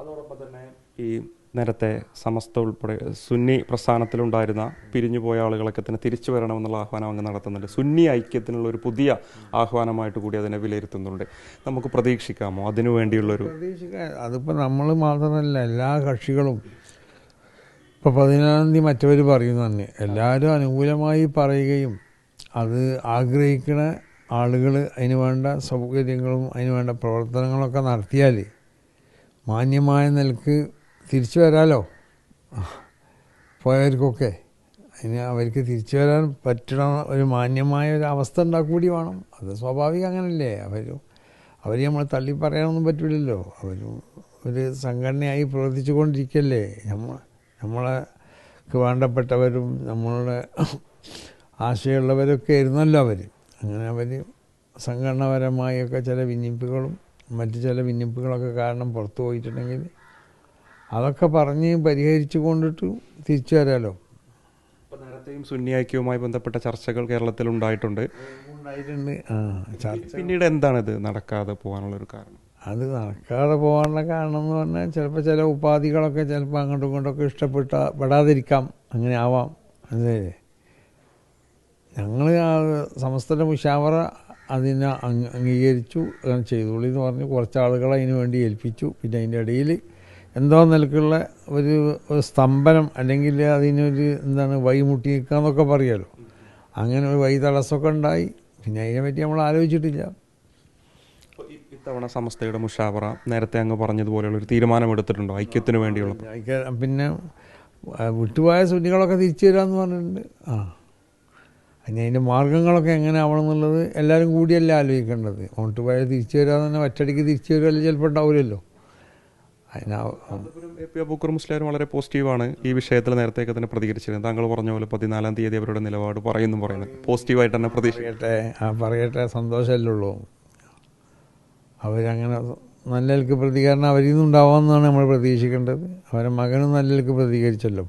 അതോടൊപ്പം തന്നെ ഈ നേരത്തെ സമസ്ത ഉൾപ്പെടെ സുന്നി പ്രസ്ഥാനത്തിലുണ്ടായിരുന്ന പിരിഞ്ഞുപോയ ആളുകളൊക്കെ തന്നെ തിരിച്ചു വരണമെന്നുള്ള ആഹ്വാനം അങ്ങ് നടത്തുന്നുണ്ട്. സുന്നി ഐക്യത്തിനുള്ള ഒരു പുതിയ ആഹ്വാനമായിട്ട് കൂടി അതിനെ വിലയിരുത്തുന്നുണ്ട്. നമുക്ക് പ്രതീക്ഷിക്കാമോ? അതിനു വേണ്ടിയുള്ളൊരു പ്രതീക്ഷിക്കാൻ അതിപ്പോൾ നമ്മൾ മാത്രമല്ല എല്ലാ കക്ഷികളും. ഇപ്പോൾ പതിനാലാം തീയതി മറ്റവർ പറയുന്നു തന്നെ. എല്ലാവരും അനുകൂലമായി പറയുകയും അത് ആഗ്രഹിക്കുന്ന ആളുകൾ അതിന് വേണ്ട സൗകര്യങ്ങളും അതിന് വേണ്ട പ്രവർത്തനങ്ങളൊക്കെ നടത്തിയാൽ മാന്യമായ നിലയ്ക്ക് തിരിച്ചു വരാലോ? പോയവർക്കൊക്കെ. അതിന് അവർക്ക് തിരിച്ചു വരാൻ പറ്റണ ഒരു മാന്യമായ ഒരു അവസ്ഥ ഉണ്ടാക്കുക കൂടി വേണം. അത് സ്വാഭാവികം അങ്ങനല്ലേ? അവർ അവർ നമ്മൾ തള്ളി പറയാനൊന്നും പറ്റില്ലല്ലോ അവർ ഒരു സംഘടനയായി പ്രവർത്തിച്ചു കൊണ്ടിരിക്കല്ലേ? നമ്മൾ നമ്മൾക്ക് വേണ്ടപ്പെട്ടവരും നമ്മളുടെ ആശയമുള്ളവരൊക്കെ ആയിരുന്നല്ലോ അവർ അങ്ങനെ അവർ സംഘടനാപരമായൊക്കെ ചില ഭിന്നിപ്പുകളും മറ്റ് ചില ഭിന്നിപ്പുകളൊക്കെ കാരണം പുറത്തു പോയിട്ടുണ്ടെങ്കിൽ അതൊക്കെ പറഞ്ഞ് പരിഹരിച്ചു കൊണ്ടിട്ട് തിരിച്ചു വരാമല്ലോ നേരത്തെയും സുന്നിയാക്കിയുമായി ബന്ധപ്പെട്ട ചർച്ചകൾ കേരളത്തിൽ ഉണ്ടായിട്ടുണ്ട്. ഉണ്ടായിട്ടുണ്ട്. ആ ചർച്ച. പിന്നീട് എന്താണിത് നടക്കാതെ പോകാനുള്ള ഒരു കാരണം? അത് നടക്കാതെ പോകാനുള്ള കാരണം എന്ന് പറഞ്ഞാൽ ചിലപ്പോൾ ചില ഉപാധികളൊക്കെ ചിലപ്പോൾ അങ്ങോട്ടും ഇങ്ങോട്ടൊക്കെ ഇഷ്ടപ്പെട്ട പെടാതിരിക്കാം. അങ്ങനെ ആവാം. അതെ ഞങ്ങൾ സമസ്തയുടെ മുഷാവറ അതിനെ അംഗ- അംഗീകരിച്ചു അങ്ങനെ ചെയ്തോളി എന്ന് പറഞ്ഞ്. കുറച്ച് ആളുകളെ അതിനു വേണ്ടി ഏൽപ്പിച്ചു. പിന്നെ അതിന്റെ ഇടയിൽ എന്തോ നിലക്കുള്ള ഒരു സ്തംഭനം അല്ലെങ്കിൽ അതിനൊരു എന്താണ് വഴിമുട്ടി നിൽക്കുക എന്നൊക്കെ പറയുമല്ലോ അങ്ങനെ ഒരു വഴി തടസ്സമൊക്കെ ഉണ്ടായി. പിന്നെ അതിനെ പറ്റി നമ്മൾ ആലോചിച്ചിട്ടില്ല. ഇത്തവണ സമസ്തയുടെ മുഷാവറ നേരത്തെ അങ്ങ് പറഞ്ഞതുപോലെയുള്ള ഒരു തീരുമാനമെടുത്തിട്ടുണ്ടോ ഐക്യത്തിന് വേണ്ടിയുള്ള ഐക്യ പിന്നെ വിട്ടുപോയ സുന്നികളൊക്കെ തിരിച്ചു തരാമെന്ന് പറഞ്ഞിട്ടുണ്ട്. ആ. ഇനി അതിന്റെ മാർഗങ്ങളൊക്കെ എങ്ങനെ ആവണം എന്നുള്ളത് എല്ലാവരും കൂടിയല്ല ആലോചിക്കേണ്ടത്. അങ്ങോട്ട് പോയാൽ തിരിച്ചു വരാതെ തന്നെ ഒറ്റടിക്ക് തിരിച്ചു വരുമല്ലോ ചിലപ്പോൾ ഉണ്ടാവില്ലല്ലോ. അബൂക്കർ മുസ്ലിയാർ വളരെ പോസിറ്റീവാണ് ഈ വിഷയത്തിൽ നേരത്തെയൊക്കെ തന്നെ പ്രതികരിച്ചിരുന്നത്. താങ്കൾ പറഞ്ഞ പോലെ പതിനാലാം തീയതി അവരുടെ നിലപാട് പറയുന്നു പറയുന്നത്. പോസിറ്റീവായിട്ട് തന്നെ പ്രതീക്ഷിക്കട്ടെ ആ പറയട്ടെ സന്തോഷമല്ലേ ഉള്ളൂ. അവരങ്ങനെ നല്ലൽക്ക് പ്രതികരണം അവരിൽ നിന്നുണ്ടാവാമെന്നാണ് നമ്മൾ പ്രതീക്ഷിക്കേണ്ടത്. അവരെ മകനും നല്ലൽക്ക് പ്രതികരിച്ചല്ലോ